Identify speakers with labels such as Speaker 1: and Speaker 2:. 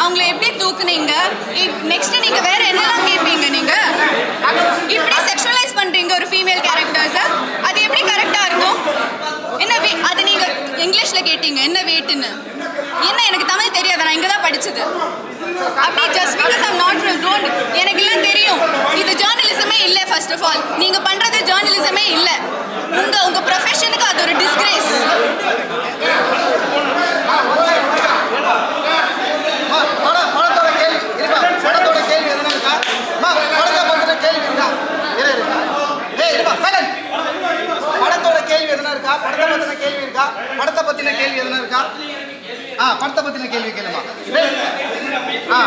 Speaker 1: அவங்கள எப்படி தூக்குனீங்க? நெக்ஸ்ட் நீங்க வேற என்னெல்லாம் கேட்பீங்க நீங்க? இப்படி செக்ஷுவலைஸ் பண்றீங்க ஒரு ஃபீமேல் கேரக்டர்ஸ் அது எப்படி கரெக்டா இருக்கும்? என்ன வே- அது நீங்க இங்கிலீஷ்ல கேட்டீங்க என்ன வெயிட்னு என்ன எனக்கு தமிழ் தெரியாது நான் இங்க தான் படிச்சது. அப்படி just because I'm not don't எனக்கு எல்லாம் தெரியும். இது ஜேர்னலிசமே இல்லை ஃபர்ஸ்ட் ஆஃப் ஆல் நீங்க பண்றது ஜேர்னலிசமே இல்ல உங்க உங்க ப்ரொஃபஷனுக்கு அது ஒரு டிஸ்கிரேஸ்
Speaker 2: அம்மா, படம் படத்தோட கேள்வி இருக்கா படத்தோட கேள்வி எதுனா இருக்கா அம்மா, படத்தை பத்தின கேள்வி இருக்கா இரு இருக்கா ஏய் இருப்பா சைலண்ட் படத்தோட கேள்வி எதுனா இருக்கா படத்தை பத்தின கேள்வி இருக்கா படத்தை பத்தின கேள்வி எதுனா இருக்கா ஆ படத்தை பத்தின கேள்வி கேளுமா ஆ